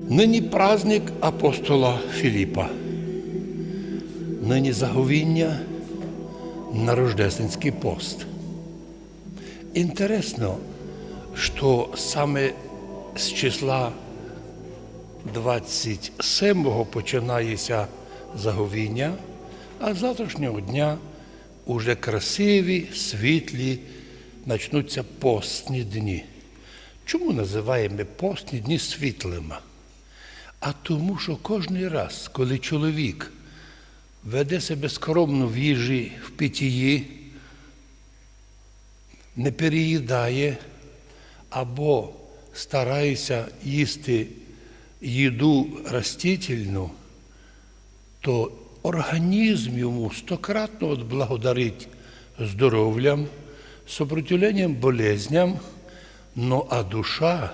Нині праздник апостола Філіпа. Нині заговіння на Рождественський пост. Інтересно, що саме з числа 27-го починається заговіння, а з завтрашнього дня уже красиві, світлі почнуться постні дні. Чому називаємо постні дні світлими? А тому, що кожен раз, коли чоловік веде себе скромно в їжі, в питії, не переїдає або старається їсти їду растительну, то організм йому стократно благодарить здоров'ям, сопротивленням болезням, ну а душа,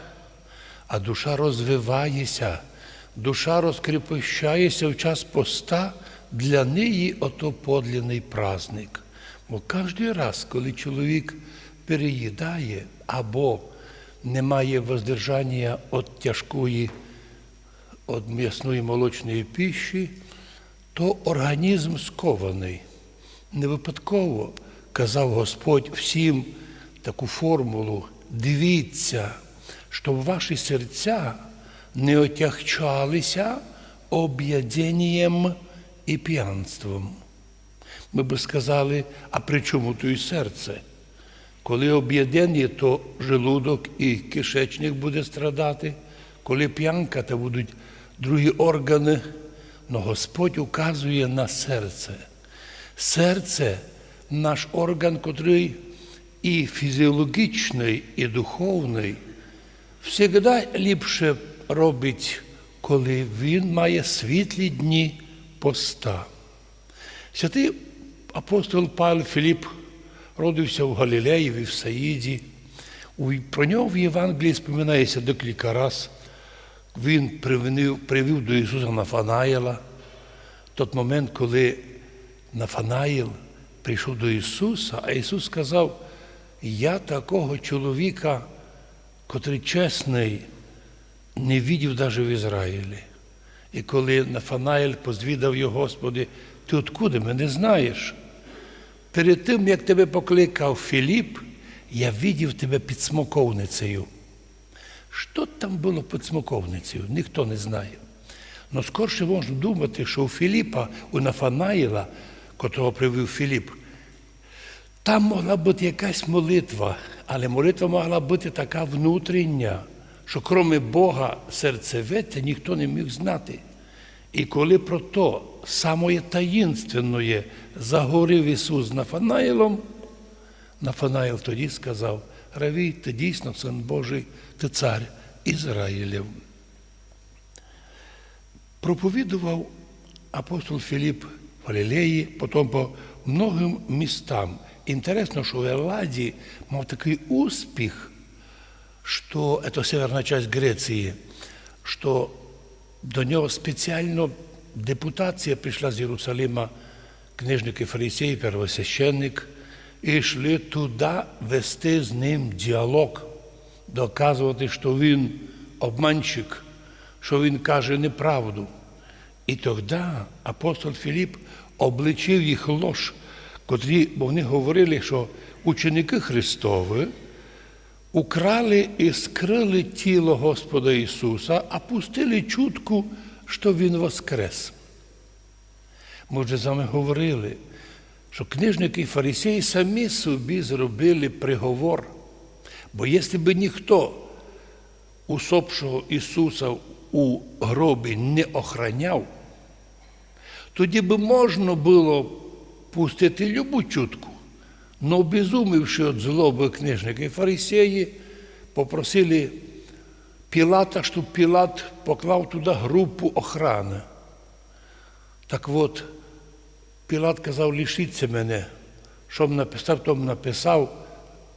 а душа розвивається, душа розкріпощається в час поста, для неї ото подлинний праздник. Бо кожен раз, коли чоловік переїдає або не має воздержання від тяжкої, від м'ясної молочної піші, то організм скований. Не випадково казав Господь всім таку формулу: дивіться, щоб ваші серця не отягчалися об'єднанням і п'янством. Ми би сказали, а при чому то і серце? Коли об'єднання, то желудок і кишечник буде страдати, коли п'янка, то будуть другі органи. Но Господь указує на серце. Серце наш орган, котрий і фізіологічний, і духовний, завжди ліпше робить, коли він має світлі дні поста. Святий апостол Павел Філіп родився в Галілеї, в Івсаїді. Про нього в Євангелії споминається декілька разів. Він привів, до Ісуса Нафанаїла. Тот момент, коли Нафанаїл прийшов до Ісуса, а Ісус сказав, я такого чоловіка, котрий чесний, не видів навіть в Ізраїлі. І коли Нафанаїл позвідав його, Господи, ти откуди мене знаєш? Перед тим, як тебе покликав Філіп, я видів тебе під смоковницею. Що там було під смоковницею, ніхто не знає. Но скорше можна думати, що у Філіпа, у Нафанаїла, котрого привів Філіп, там могла бути якась молитва, але молитва могла бути така внутрішня, що крім Бога серцевеття ніхто не міг знати. І коли про то самое таїнственное заговорив Ісус Нафанаїлом, Нафанаїл тоді сказав, Равій, ти дійсно син Божий, ти цар Ізраїлів. Проповідував апостол Філіп в Галілеї, потім по многим містам. Інтересно, що в Елладі мав такий успіх, що це северна частина Греції, що до нього спеціально депутація прийшла з Єрусалима, книжник і фарисей, первосвященник, і йшли туди вести з ним діалог, доказувати, що він обманщик, що він каже неправду. І тоді апостол Філіп обличив їх лож, котрі, вони говорили, що ученики Христові украли і скрили тіло Господа Ісуса, а пустили чутку, що Він воскрес. Ми вже з вами говорили, що книжники і фарисеї самі собі зробили приговор. Бо якщо б ніхто усопшого Ісуса у гробі не охраняв, тоді би можна було пустити любу чутку. Но обезумівши від злоби книжники фарисеї, попросили Пілата, щоб Пілат поклав туди групу охрани. Так от, Пілат казав, лишіться мене, що написав, то написав,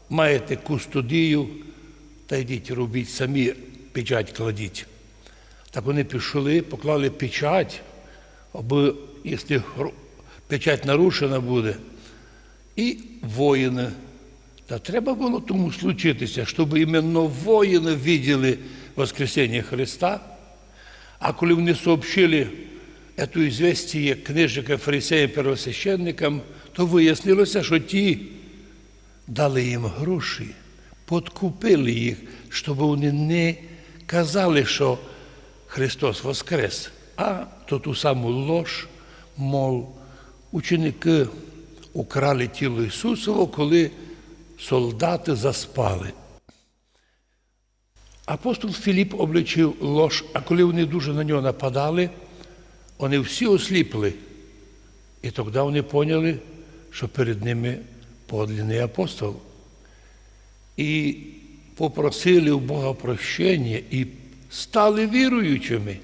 маєте кустодію, та йдіть робіть самі, печать кладіть. Так вони пішли, поклали печать, аби, якщо печать нарушена буде, і воїни. Та треба було тому случитися, щоб іменно воїни виділи Воскресіння Христа, А коли вони сообщили це ізвестіє книжникам, фарисеям, первосвященникам, то вияснилося, що ті дали їм гроші, подкупили їх, щоб вони не казали, що Христос Воскрес, а то ту саму лож, мов ученики украли тіло Ісусово, коли солдати заспали. Апостол Філіп обличив лож, а коли вони дуже на нього нападали, вони всі осліпли. І тоді вони поняли, що перед ними подлинний апостол. І попросили у Бога прощення і стали віруючими.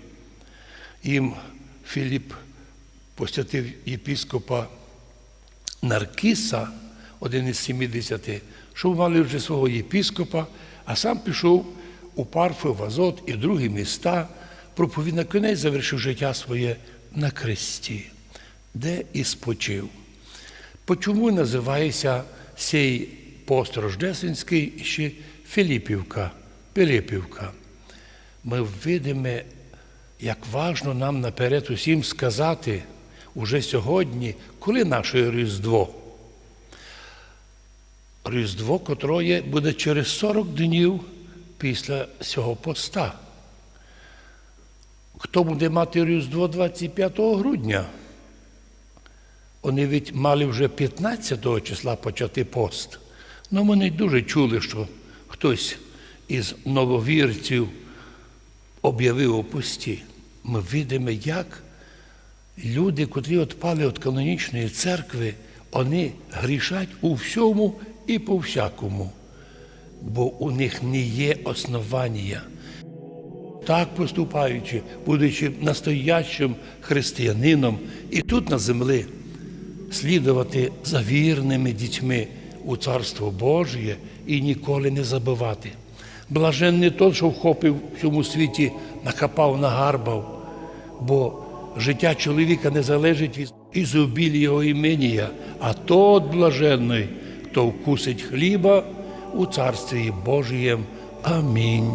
Їм Філіп посвятив єпіскопа Наркіса, один із 70, щоб мали вже свого єпіскопа, а сам пішов у Парфу, в Азот і другі міста, проповідь на кінець завершив життя своє на кресті, де і спочив. Почому називається цей пост Рождественський ще Філіпівка, Пилипівка? Ми видимо, як важно нам наперед усім сказати уже сьогодні, коли наше Різдво. Різдво, котроє буде через 40 днів після цього поста. Хто буде мати Різдво 25 грудня? Вони від мали вже 15 числа почати пост. Ну, не дуже чули, що хтось із нововірців об'явив у пості. Ми видимо, як люди, котрі відпали від канонічної церкви, вони грішать у всьому і по всякому, бо у них не є основання. Так поступаючи, будучи настоящим християнином і тут на землі, слідувати за вірними дітьми у Царство Божє і ніколи не забувати. Блажен не той, що вхопив в цьому світі, накапав, нагарбав, бо життя чоловіка не залежить від ізобілля його іменія, а тот блаженний, хто вкусить хліба у Царстві Божієм. Амінь.